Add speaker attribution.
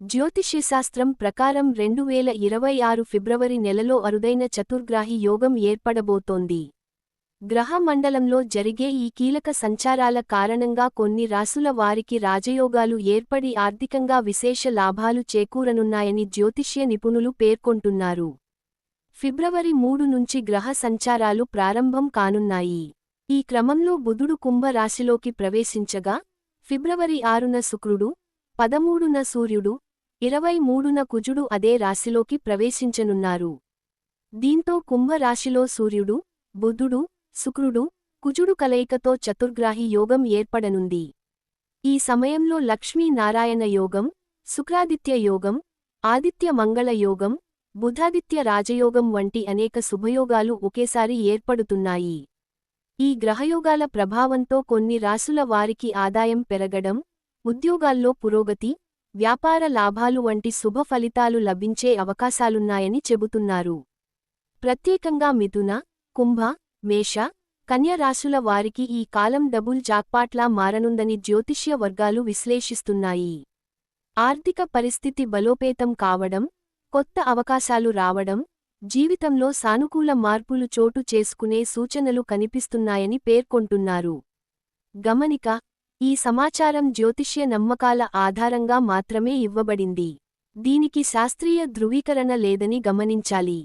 Speaker 1: జ్యోతిష్యశాస్త్రం ప్రకారం రెండు వేల ఇరవై ఆరు ఫిబ్రవరి నెలలో అరుదైన చతుర్గ్రాహి యోగం ఏర్పడబోతోంది. గ్రహ మండలంలో జరిగే ఈ కీలక సంచారాల కారణంగా కొన్ని రాసుల వారికి రాజయోగాలు ఏర్పడి ఆర్థికంగా విశేష లాభాలు చేకూరనున్నాయని జ్యోతిష్య నిపుణులు పేర్కొంటున్నారు. ఫిబ్రవరి మూడు నుంచి గ్రహ సంచారాలు ప్రారంభం కానున్నాయి. ఈ క్రమంలో బుధుడు కుంభ రాశిలోకి ప్రవేశించగా ఫిబ్రవరి ఆరున శుక్రుడు పదమూడున సూర్యుడు ఇరవై మూడున కుజుడు అదే రాశిలోకి ప్రవేశించనున్నారు. దీంతో కుంభరాశిలో సూర్యుడు బుధుడు శుక్రుడు కుజుడు కలయికతో చతుర్గ్రాహి యోగం ఏర్పడనుంది. ఈ సమయంలో లక్ష్మీనారాయణ యోగం శుక్రాదిత్య యోగం ఆదిత్య మంగళ యోగం బుధాదిత్య రాజయోగం వంటి అనేక శుభయోగాలు ఒకేసారి ఏర్పడుతున్నాయి. ఈ గ్రహయోగాల ప్రభావంతో కొన్ని రాసుల వారికి ఆదాయం పెరగడం ఉద్యోగాల్లో పురోగతి వ్యాపార లాభాలు వంటి శుభ ఫలితాలు లభించే అవకాశాలున్నాయని చెబుతున్నారు. ప్రత్యేకంగా మిథున కుంభ మేష కన్య రాశుల వారికి ఈ కాలం డబుల్ జాక్పాట్లా మారనుందని జ్యోతిష్య వర్గాలు విశ్లేషిస్తున్నాయి. ఆర్థిక పరిస్థితి బలోపేతం కావడం కొత్త అవకాశాలు రావడం జీవితంలో సానుకూల మార్పులు చోటు చేసుకునే సూచనలు కనిపిస్తున్నాయని పేర్కొంటున్నారు. గమనిక ఈ సమాచారం జ్యోతిష్య నమ్మకాల ఆధారంగా మాత్రమే ఇవ్వబడింది. దీనికి శాస్త్రీయ ధృవీకరణ లేదని గమనించాలి.